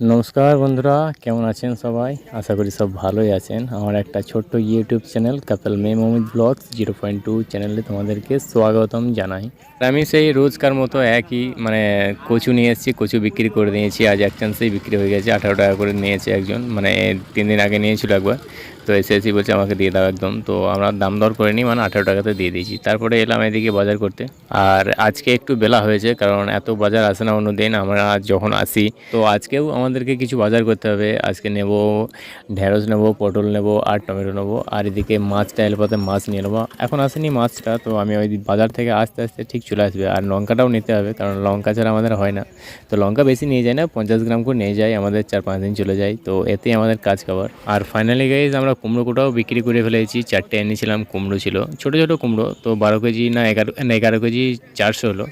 নমস্কার বন্ধুরা, কেমন আছেন সবাই? আশা করি সব ভালোই আছেন। আমার একটা ছোট্ট ইউটিউব চ্যানেল কাপেল মে মমিদ ব্লগস জিরো পয়েন্ট টু চ্যানেলে তোমাদেরকে স্বাগতম জানাই। আমি সেই রোজকার মতো একই মানে কচু নিয়ে এসেছি, কচু বিক্রি করে দিয়েছি আজ এক চান্সেই বিক্রি হয়ে গেছে, আঠারো টাকা করে নিয়েছে একজন। মানে তিন দিন আগে নিয়েছিল একবার। তো এসে এসে বলছে আমাকে দিয়ে দাও একদম। তো আমরা দাম দর করে নিই মানে আঠারো টাকাতে দিয়ে দিয়েছি। তারপরে এলাম এদিকে বাজার করতে। আর আজকে একটু বেলা হয়েছে, কারণ এত বাজার আসে না অন্য দিন আমরা যখন আসি, তো আজকেও আমাদেরকে কিছু বাজার করতে হবে। আজকে নেব ঢেঁড়স নেব, পটল নেব, আর টমেটো নেব, আর এদিকে মাছটা এলে পথে মাছ নিয়ে নেব। এখন আসেনি মাছটা, তো আমি ওই বাজার থেকে আস্তে আস্তে ঠিক চলে আসবে। আর লঙ্কাটাও নিতে হবে, কারণ লঙ্কা ছাড়া আমাদের হয় না। তো লঙ্কা বেশি নিয়ে যায় না, পঞ্চাশ গ্রাম করে নিয়ে যায় আমাদের চার পাঁচ দিন চলে যায়। তো এতেই আমাদের কাজ খাবার আর ফাইনালি গাইজ আমরা কুমড়ো কোটাও বিক্রি করে ফেলেছি, চারটে এনেছিলাম, কুমড়ো ছিল। ছোটো ছোটো কুমড়ো, তো বারো কেজি না এগারো না এগারো কেজি চারশো হলো।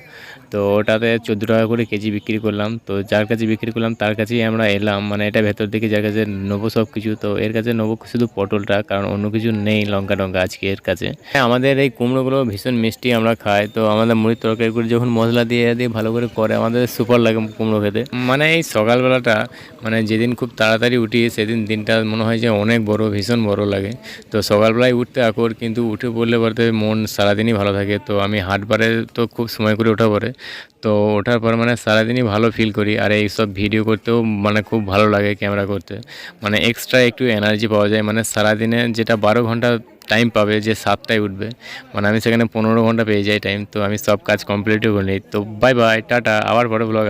তো ওটাতে চোদ্দ টাকা করে কেজি বিক্রি করলাম। তো যার কাছে বিক্রি করলাম, তার কাছেই আমরা এলাম। মানে এটা ভেতর দিকে যার কাছে নেব সব কিছু, তো এর কাছে নেব শুধু পটলটা, কারণ অন্য কিছু নেই লঙ্কা টঙ্কা আজকে এর কাছে। হ্যাঁ আমাদের এই কুমড়োগুলো ভীষণ মিষ্টি আমরা খাই। তো আমাদের মুড়ির তরকারি করে যখন মশলা দিয়ে দিয়ে ভালো করে করে, আমাদের সুপার লাগে কুমড়ো খেতে। মানে এই সকালবেলাটা মানে যেদিন খুব তাড়াতাড়ি উঠি, সেদিন দিনটা মনে হয় যে অনেক বড়, ভীষণ বড় লাগে। তো সকালবেলায় উঠতে আকর কিন্তু উঠে পড়লে পরে মন সারাদিনই ভালো থাকে। তো আমি হাটবারে তো খুব সময় করে ওঠা পরে তো ওঠার পর মানে সারাদিনই ভালো ফিল করি। আর এই সব ভিডিও করতেও মানে খুব ভালো লাগে ক্যামেরা করতে। মানে এক্সট্রা একটু এনার্জি পাওয়া যায়। মানে সারাদিনে যেটা বারো ঘণ্টা টাইম পাবে যে সাতটায় উঠবে মানে আমি সেখানে পনেরো ঘণ্টা পেয়ে যাই টাইম তো আমি সব কাজ কমপ্লিটও করে নিই। তো বাই বাই টাটা, আবার পরে ব্লগ